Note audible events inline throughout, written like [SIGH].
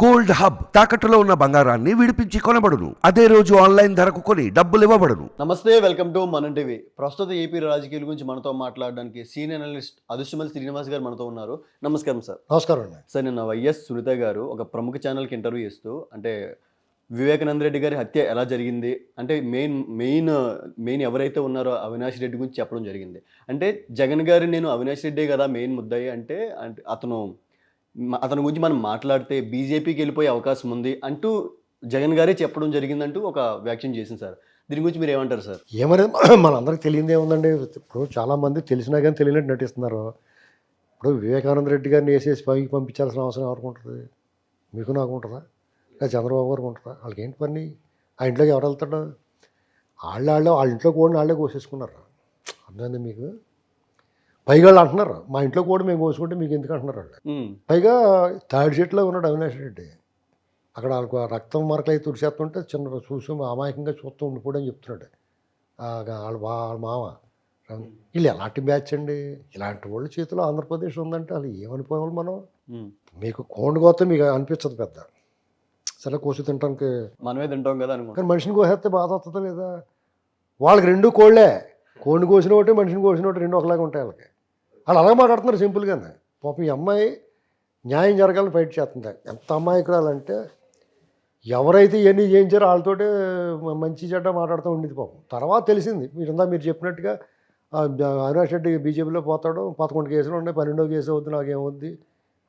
Gold hub తాకట్టులో ఉన్న బంగారాన్ని విడిపించి కొనబడును. అదే రోజు ఆన్లైన్ ధరకు కొని డబ్బులు ఇవ్వబడును. నమస్తే వెల్కమ్ టు మన టీవీ. ప్రస్తుత ఏపీ రాజకీయాల గురించి మనతో మాట్లాడడానికి సీనియర్ అనలిస్ట్ అదుశ్యమల్ శ్రీనివాస్ గారు మనతో ఉన్నారు. నమస్కారం సార్. నమస్కారం అండి. సార్ నిన్న వైఎస్ సునీత గారు ఒక ప్రముఖ ఛానల్కి ఇంటర్వ్యూ ఇస్తూ అంటే వివేకానంద రెడ్డి గారి హత్య ఎలా జరిగింది? అంటే మెయిన్ మెయిన్ మెయిన్ ఎవరైతే ఉన్నారో అవినాష్ రెడ్డి గురించి చెప్పడం జరిగింది. అంటే జగన్ గారు నేను అవినాష్ రెడ్డే కదా మెయిన్ ముద్దాయి అంటే అంటే అతను అతని గురించి మనం మాట్లాడితే బీజేపీకి వెళ్ళిపోయే అవకాశం ఉంది అంటూ జగన్ గారే చెప్పడం జరిగిందంటూ ఒక వ్యాఖ్యం చేసింది సార్. దీని గురించి మీరు ఏమంటారు సార్? ఏమైనా [CLEARS THROAT] మనందరికి తెలియదే ఉందండి. ఇప్పుడు చాలామంది తెలిసినా కానీ తెలియనట్టు నటిస్తున్నారు. ఇప్పుడు వివేకానంద రెడ్డి గారిని వేసేసి పైకి పంపించాల్సిన అవసరం ఎవరికి ఉంటుంది? మీకు నాకు ఉంటుందా? లేదా చంద్రబాబు గారికి ఉంటుందా? వాళ్ళకి ఏంటి పని? ఆ ఇంట్లోకి ఎవరు వెళ్తాడు? వాళ్ళ వాళ్ళు వాళ్ళ ఇంట్లో కూడా వాళ్ళే కోసేసుకున్నారు? అర్థమైంది మీకు? పైగా వాళ్ళు అంటున్నారు మా ఇంట్లో కూడా మేము కోసుకుంటే మీకు ఎందుకు అంటున్నారు వాళ్ళు. పైగా థర్డ్ షీట్లో ఉన్నాడు అవినాష్ రెడ్డి. అక్కడ వాళ్ళకు ఆ రక్తం మరకలు అయితే తుడిచేస్తుంటే చిన్న చూసి అమాయకంగా చూస్తూ ఉండిపోడని చెప్తున్నాడు. వాళ్ళ వాళ్ళ మామ. వీళ్ళు ఎలాంటి బ్యాచ్ అండి? ఇలాంటి వాళ్ళ చేతిలో ఆంధ్రప్రదేశ్ ఉందంటే వాళ్ళు ఏమనిపోవాలి మనం. మీకు కోండు కోస్తే మీకు అనిపించదు పెద్ద. సరే కోసి తినడానికి మనమే తింటాం కదా కానీ మనిషిని కోసేస్తే బాధ వస్తుందా లేదా? వాళ్ళకి రెండు కోళ్ళే. కోడిని కోసిన ఒకటి మనిషిని కోసిన ఒకటి రెండు ఒకలాగా ఉంటాయి వాళ్ళకి. వాళ్ళు అలా మాట్లాడుతున్నారు సింపుల్గానే. పాప ఈ అమ్మాయి న్యాయం జరగాలని ఫైట్ చేస్తుంది. ఎంత అమాయకురాలంటే ఎవరైతే ఇవన్నీ చేయించారో వాళ్ళతోటే మంచి చెడ్డ మాట్లాడుతూ ఉండేది పాపం. తర్వాత తెలిసింది. మీరు ఇందా మీరు చెప్పినట్టుగా అవినాష్ రెడ్డి బీజేపీలో పోతాడు పదకొండు కేసులు ఉన్నాయి పన్నెండో కేసు అవుద్ది నాకేమవుద్ది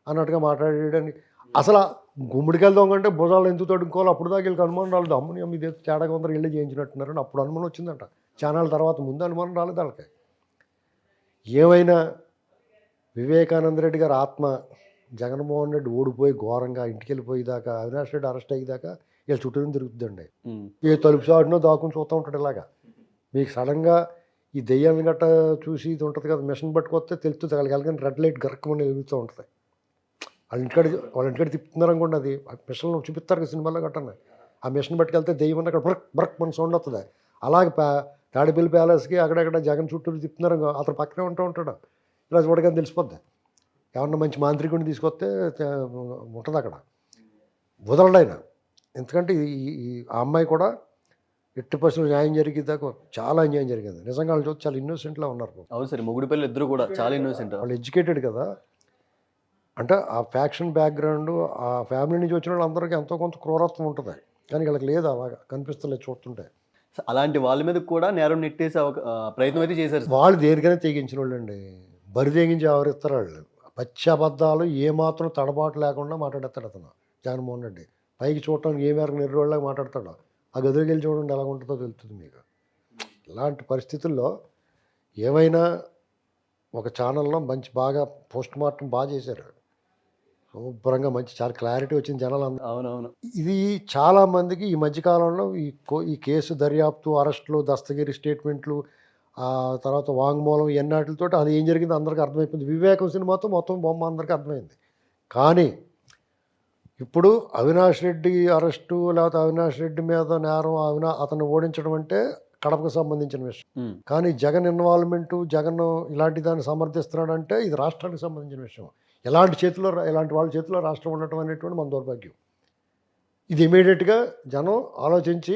అన్నట్టుగా మాట్లాడేయడానికి. అసలు ఆ గుమ్మడికాయలు దొంగంటే భుజాలు ఎందుకు తడుకోవాలి అప్పుడు దాకా వీళ్ళకి అనుమానం రాలేదు. అమ్మని అమ్మ ఇదే తేడాగా ఉందరు వెళ్ళి చేయించినట్టున్నారని అప్పుడు అనుమానం వచ్చిందంట. ఛానల్ తర్వాత ముందు అనుమానం రాలేదు వాళ్ళకి. ఏమైనా వివేకానంద రెడ్డి గారి ఆత్మ జగన్మోహన్ రెడ్డి ఓడిపోయి ఘోరంగా ఇంటికి వెళ్ళిపోయేదాకా అవినాష్ రెడ్డి అరెస్ట్ అయ్యేదాకా వీళ్ళ చుట్టూ తిరుగుతుందండి. ఏ తలుపు చాటునో దాక్కుని చూస్తూ ఉంటాడు ఇలాగా. మీకు సడన్గా ఈ దెయ్యాన్ని గట్ట చూసి ఇది ఉంటుంది కదా మిషన్ పట్టుకొస్తే తెలుస్తుంది వెళ్ళగానే రెడ్ లైట్ గరక్కమని వెలుగుతూ ఉంటుంది. వాళ్ళ ఇంటికాడ వాళ్ళ ఇంటికాడ తిప్పుతున్నారు అనుకోండి అది మిషన్ చూపిస్తారు కదా సినిమాలో గట్టనే. ఆ మిషన్ పట్టుకెళ్తే దెయ్యం అక్కడ బ్రక్ బ్రక్ మన సౌండ్ వస్తుంది. అలాగే తాడిపల్లి ప్యాలెస్కి అక్కడక్కడ జగన్ చుట్టూ తిప్పుతున్నారు అతను పక్కనే ఉంటూ ఉంటాడు. ఇలా చూడగానే తెలిసిపోద్ది. ఎవరన్నా మంచి మాంత్రికుడిని తీసుకొస్తే ఉంటుంది అక్కడ. వదలడు ఆయన ఎందుకంటే ఈ- ఆ అమ్మాయి కూడా ఎట్టి పరిస్థితులు న్యాయం జరిగేదాకా చాలా అన్యాయం జరిగింది. నిజంగా వాళ్ళు చూస్తే చాలా ఇన్నోసెంట్లా ఉన్నారు. అవును సార్ మొగుడు పిల్లలు ఇద్దరు కూడా చాలా ఇన్నోసెంట్ వాళ్ళు ఎడ్యుకేటెడ్ కదా. అంటే ఆ ఫ్యాక్షన్ బ్యాక్గ్రౌండ్ ఆ ఫ్యామిలీ నుంచి వచ్చిన వాళ్ళందరికీ ఎంతో కొంత క్రూరత్వం ఉంటుంది. కానీ వీళ్ళకి లేదు అలాగా కనిపిస్తలేదు చూస్తుంటే. అలాంటి వాళ్ళ మీద కూడా నేరం నెట్టేసే ప్రయత్నం అయితే చేశారు. వాళ్ళు దేనికైనా తెగించిన వాళ్ళండి. బరి తెగించి ఆవరిస్తారు వాళ్ళు పచ్చి అబద్ధాలు ఏమాత్రం తడబాటు లేకుండా మాట్లాడేస్తాడు అతను జగన్మోహన్ రెడ్డి. పైకి చూడటానికి ఏ మేరకు నిర్రోళ్ళగా మాట్లాడతాడో ఆ గదిలోకి వెళ్ళి చూడండి ఎలా ఉంటుందో తెలుస్తుంది మీకు. ఇలాంటి పరిస్థితుల్లో ఏమైనా ఒక ఛానల్లో మంచి బాగా పోస్ట్ మార్టం బాగా చేశారు. శుభ్రంగా మంచి చాలా క్లారిటీ వచ్చింది జనాలు అందరూ అవునవును. ఇది చాలా మందికి ఈ మధ్యకాలంలో ఈ కో- ఈ కేసు దర్యాప్తు అరెస్టులు దస్తగిరి స్టేట్మెంట్లు ఆ తర్వాత వాంగ్మూలం ఎన్నాటితో అది ఏం జరిగిందో అందరికీ అర్థమైపోయింది. వివేకం సినిమాతో మొత్తం బొమ్మ అందరికీ అర్థమైంది. కానీ ఇప్పుడు అవినాష్ రెడ్డి అరెస్టు లేకపోతే అవినాష్ రెడ్డి మీద నేరం అవినా అతను ఓడించడం అంటే కడపకు సంబంధించిన విషయం. కానీ జగన్ ఇన్వాల్వ్మెంటు జగన్ ఇలాంటి దాన్ని సమర్థిస్తున్నాడంటే ఇది రాష్ట్రానికి సంబంధించిన విషయం. ఎలాంటి చేతిలో ఇలాంటి వాళ్ళ చేతిలో రాష్ట్రం ఉండటం అనేటువంటి మన దౌర్భాగ్యం. ఇది ఇమీడియట్గా జనం ఆలోచించి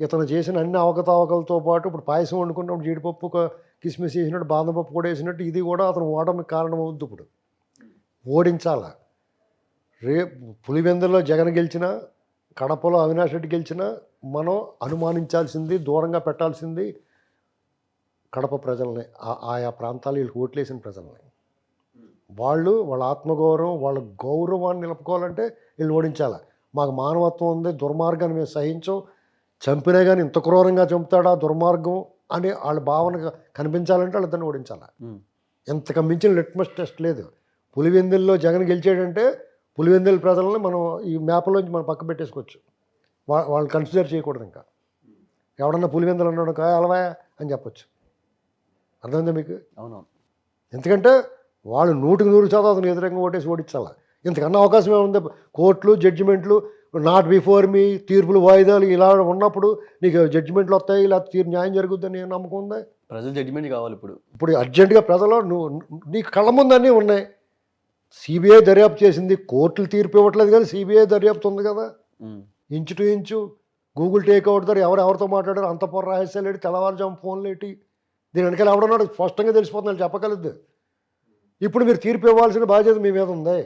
ఇతను చేసిన అన్ని అవకతవకలతో పాటు ఇప్పుడు పాయసం వండుకున్నప్పుడు జీడిపప్పు కిస్మిస్ వేసినట్టు బాదం పప్పు కూడా వేసినట్టు ఇది కూడా అతను ఓడడానికి కారణం అవుద్ది ఇప్పుడు. ఓడించాల. రేపు పులివెందులో జగన్ గెలిచినా కడపలో అవినాష్ రెడ్డి గెలిచినా మనం అనుమానించాల్సింది దూరంగా పెట్టాల్సింది కడప ప్రజల్ని ఆ- ఆయా ప్రాంతాలు వీళ్ళకి ఓట్లేసిన ప్రజల్ని. వాళ్ళు వాళ్ళ ఆత్మగౌరవం వాళ్ళ గౌరవాన్ని నిలుపుకోవాలంటే వీళ్ళు ఓడించాలి. మాకు మానవత్వం ఉంది దుర్మార్గాన్ని మేము సహించం చంపినా కానీ ఇంత క్రూరంగా చంపుతాడా? దుర్మార్గం అని వాళ్ళ భావన కనిపించాలంటే వాళ్ళిద్దరిని ఓడించాలి? ఉమ్, ఇంతకు మించిన లిట్మస్ టెస్ట్ లేదు. పులివెందుల్లో జగన్ గెలిచాడంటే పులివెందుల ప్రజలను మనం ఈ మ్యాప్లోంచి మనం పక్క పెట్టేసుకోవచ్చు. వా వాళ్ళు కన్సిడర్ చేయకూడదు ఇంకా. ఎవడన్నా పులివెందులు అన్నాడు "కాయ అలవా అని చెప్పొచ్చు. అర్థమైందా మీకు? అవునవును. ఎందుకంటే వాళ్ళు నూటికి నూరు శాతం అతను వ్యతిరేకంగా ఓటేసి ఓడించాల? ఇంతకన్నా అవకాశం ఏముంది? కోర్టులు జడ్జిమెంట్లు నాట్ బిఫోర్ మీ తీర్పులు వాయిదాలు ఇలా ఉన్నప్పుడు నీకు జడ్జిమెంట్లు వస్తాయి ఇలా తీర్పు న్యాయం జరుగుద్దని నమ్మకం ఉందా? ప్రజలు జడ్జిమెంట్ కావాలి ఇప్పుడు. ఇప్పుడు అర్జెంటుగా ప్రజలు నువ్వు నీకు కళ్ళ ముందు అన్నీ ఉన్నాయి సిబిఐ దర్యాప్తు చేసింది కోర్టులు తీర్పు ఇవ్వట్లేదు కానీ సిబిఐ దర్యాప్తు ఉంది కదా. Inch to inch Google take out ద్వారా ఎవరు ఎవరితో మాట్లాడారు అంత పొర రహస్యాలు ఏంటి తెల్లవారుజాము ఫోన్లు ఏంటి? దీని వెనకాల ఎవడన్నాడు స్పష్టంగా తెలిసిపోతుంది వాళ్ళు చెప్పగలదు. ఇప్పుడు మీరు తీర్పు ఇవ్వాల్సిన బాధ్యత మీ మీద ఉంది.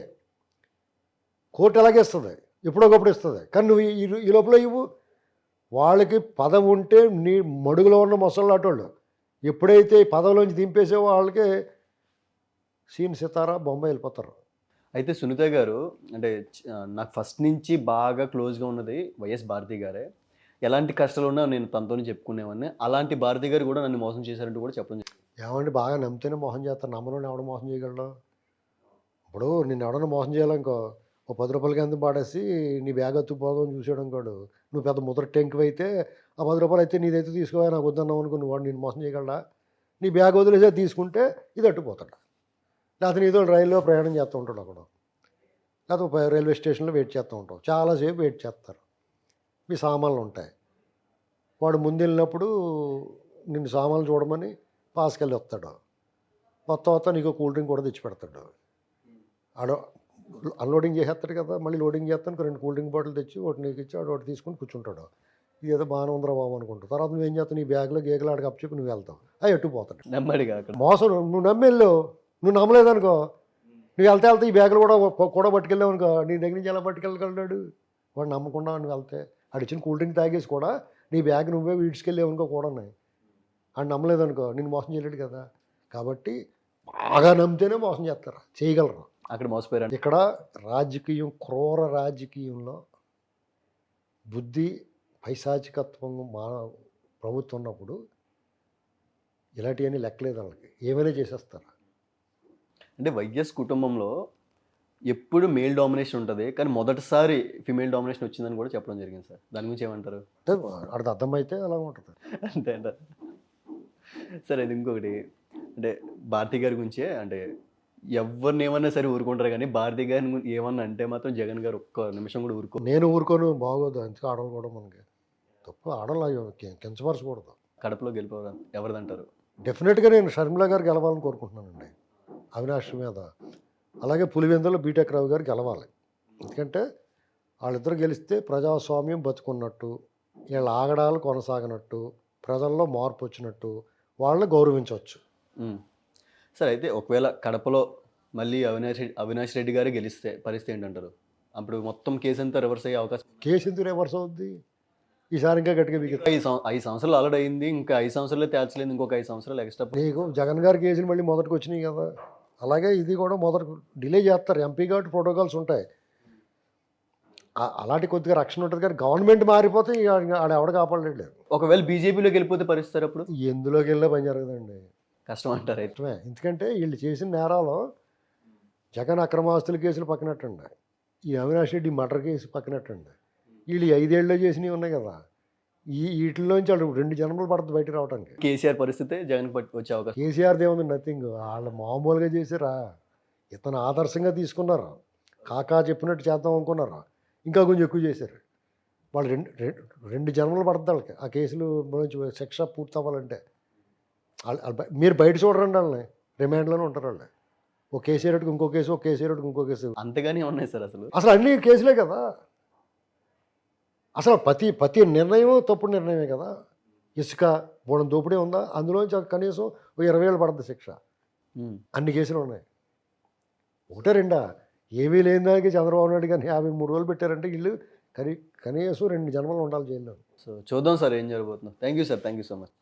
కోర్టు ఎలాగే ఇస్తుంది ఎప్పుడొకప్పుడు ఇస్తుంది. కానీ నువ్వు ఈ- ఈ లోపల ఇవ్వు. వాళ్ళకి పదవి ఉంటే నీ మడుగులో ఉన్న మొసళ్ళు అటోళ్ళు ఎప్పుడైతే పదవిలోంచి దింపేసే వాళ్ళకి సీన్ సితారా బొంబాయి వెళ్ళిపోతారు. అయితే సునీత గారు అంటే నాకు ఫస్ట్ నుంచి బాగా క్లోజ్గా ఉన్నది వైఎస్ భారతి గారే. ఎలాంటి కష్టాలు ఉన్నా నేను తనతోనే చెప్పుకునేవాడిని. అలాంటి భారతి గారు కూడా నన్ను మోసం చేశారంటూ కూడా చెప్పడం. ఏమండి బాగా నమ్మితేనే మోసం చేస్తారు. నమ్మను ఎవడ మోసం చేయగలడు ఇప్పుడు నిన్ను ఎవడన్నా మోసం చేయాలనుకో ఓ పది రూపాయలకి ఎంత పాడేసి నీ బ్యాగ్ ఎత్తుకుపోదాం చూసాడు అనుకోడు నువ్వు పెద్ద ముద్ర టెంక్ అయితే ఆ పది రూపాయలు అయితే నీదైతే తీసుకోవా? నాకు వద్దన్నావు అనుకుని నువ్వు వాడు నేను మోసం చేయగలడా? నీ బ్యాగ్ వదిలేసే తీసుకుంటే ఇది అట్టుపోతాడు లేకపోతే నీతో రైల్లో ప్రయాణం చేస్తూ ఉంటాడు అక్కడ. లేకపోతే రైల్వే స్టేషన్లో వెయిట్ చేస్తూ ఉంటాం చాలాసేపు వెయిట్ చేస్తారు. మీ సామాన్లు ఉంటాయి. వాడు ముందు వెళ్ళినప్పుడు నిన్ను సామాన్లు చూడమని పాస్కెళ్ళి వస్తాడు. మొత్తం మొత్తం నీకు కూల్ డ్రింక్ కూడా తెచ్చి పెడతాడు. ఆడ అన్లోడింగ్ చేసేస్తాడు కదా మళ్ళీ లోడింగ్ చేస్తాను రెండు కూల్ డ్రింక్ బాటిల్ తెచ్చి ఒకటి నీకు ఇచ్చి ఒకటి తీసుకొని కూర్చుంటాడు. ఇది ఏదో బాగానే ఉందిరా బాబు అనుకుంటావు తర్వాత నువ్వేం చేస్తావు? నీ బ్యాగ్లో గేగలు ఆడికి అప్పచెప్పి నువ్వు వెళ్తావు. అవి ఎట్టుపోతాడు అక్కడ మోసం నువ్వు నమ్మెళ్ళు. నువ్వు నమ్మలేదనుకో. నువ్వు వెళ్తే వెళ్తే ఈ బ్యాగులు కూడా కూడా పట్టుకెళ్ళావు అనుకో నీ దగ్గర నుంచి ఎలా పట్టుకెళ్ళగలడు వాడు నమ్మకుండా నువ్వు వెళ్తే. ఆడు ఇచ్చిన కూల్ డ్రింక్ తాగేసి కూడా నీ బ్యాగ్ నువ్వే వీడ్చుకెళ్ళావు అనుకో కూడా ఆడు నమ్మలేదనుకో. నేను మోసం చేయలేడు కదా. కాబట్టి బాగా నమ్మితేనే మోసం చేస్తారు. చేయగలరు. అక్కడ మోసపోయారు ఇక్కడ రాజకీయం క్రూర రాజకీయంలో బుద్ధి పైశాచికత్వం మా ప్రభుత్వం ఉన్నప్పుడు ఇలాంటివన్నీ లెక్కలేదు వాళ్ళకి. ఏమైనా చేసేస్తారు? అంటే వైఎస్ కుటుంబంలో ఎప్పుడు మేల్ డామినేషన్ ఉంటుంది కానీ మొదటిసారి ఫిమేల్ డామినేషన్ వచ్చిందని కూడా చెప్పడం జరిగింది సార్. దాని గురించి ఏమంటారు? అంటే వాడికి అర్థమైతే అలా ఉంటుంది. అంతే అంటారు. సరే ఇది ఇంకొకటి. అంటే భారతి గారి గురించే అంటే ఎవరిని ఏమన్నా సరే ఊరుకుంటారు కానీ భారతి గారిని ఏమన్నా అంటే మాత్రం జగన్ గారు ఒక్క నిమిషం కూడా ఊరుకో నేను ఊరుకోను బాగోదు. అందుకే ఆడలు కూడా మనకి తప్పు. ఆడలు కించపరచకూడదు. కడపలో గెలిపేవారు ఎవరిదంటారు? డెఫినెట్గా నేను షర్మిల గారు గెలవాలని కోరుకుంటున్నానండి. అవినాష్ మీద. అలాగే పులివెందులో బీటెక్ రావు గారు గెలవాలి. ఎందుకంటే వాళ్ళిద్దరు గెలిస్తే ప్రజాస్వామ్యం బతుకున్నట్టు వీళ్ళ ఆగడాలు కొనసాగనట్టు ప్రజల్లో మార్పు వచ్చినట్టు వాళ్ళని గౌరవించవచ్చు. సరే అయితే ఒకవేళ కడపలో మళ్ళీ అవినాష్ రెడ్డి అవినాష్ రెడ్డి గారే గెలిస్తే పరిస్థితి ఏంటంటారు? అప్పుడు మొత్తం కేసు అంతా రివర్స్ అయ్యే అవకాశం కేసు ఎందుకు రివర్స్ అవుద్ది. ఈసారి ఇంకా గట్టిగా బిగి ఐదు సం- ఐదు సంవత్సరాలు ఆల్రెడీ అయింది. ఇంకా ఐదు సంవత్సరాలు తేల్చలేదు. ఇంకొక ఐదు సంవత్సరాలు ఎక్స్ట్రా నీకు జగన్ గారి కేసులు మళ్ళీ మొదటికి వచ్చినాయి కదా. అలాగే ఇది కూడా మొదటి డిలే చేస్తారు. ఎంపీ కాబట్టి ప్రోటోకాల్స్ ఉంటాయి. ఆ- అలాంటి కొద్దిగా రక్షణ ఉంటుంది కానీ గవర్నమెంట్ మారిపోతే ఇక ఆడ ఆడ ఎవడ కాపాడలేడు ఒకవేళ బీజేపీలోకి వెళ్ళిపోతే పరిస్థితి అప్పుడు? ఎందులోకి వెళ్ళే పని జరగదండి. కష్టం అంటారు అయితే ఎందుకంటే వీళ్ళు చేసిన నేరాలు జగన్ అక్రమాస్తుల కేసులు పక్కనట్టండి. ఈ అవినాష్ రెడ్డి మర్డర్ కేసు పక్కనట్టండి. వీళ్ళు ఐదేళ్ళలో చేసినవి ఉన్నాయి కదా. ఈ వీటిలోంచి వాళ్ళు రెండు జన్మలు పడుతుంది బయట రావడానికి కేసీఆర్ పరిస్థితి జగన్ పట్టి వచ్చే అవకాశం. కేసీఆర్ దేవుంది నథింగ్. వాళ్ళు మామూలుగా చేసారా. ఇతను ఆదర్శంగా తీసుకున్నారు. కాకా చెప్పినట్టు చేద్దాం అనుకున్నారు. ఇంకా కొంచెం ఎక్కువ చేశారు. వాళ్ళు రెండు రెండు జన్మలు పడుతుంది వాళ్ళకి. ఆ కేసులు నుంచి శిక్ష పూర్తి అవ్వాలంటే మీరు బయట చూడరండి వాళ్ళని. రిమాండ్లోనే ఉంటారు వాళ్ళు ఓ కేసీఆర్కి ఇంకో కేసు ఒక కేసీఆర్కి ఇంకో కేసు. అంతగానే ఉన్నాయి సార్ అసలు. అసలు అన్ని కేసులే కదా. అసలు ప్రతి ప్రతి నిర్ణయం తప్పుడు నిర్ణయమే కదా. ఇసుక బోడం దోపిడీ ఉందా? అందులోంచి కనీసం ఇరవై ఏళ్ళు పడుతుంది శిక్ష. అన్ని కేసులు ఉన్నాయి. ఒకటే రెండా? ఏమీ లేని దానికి చంద్రబాబు నాయుడు కానీ యాభై మూడు రోజులు పెట్టారంటే వీళ్ళు కనీ కనీసం రెండు జన్మలు ఉండాలి జైల్లో. సో చూద్దాం సార్ ఏం జరగబోతుందో. Thank you sir thank you so much.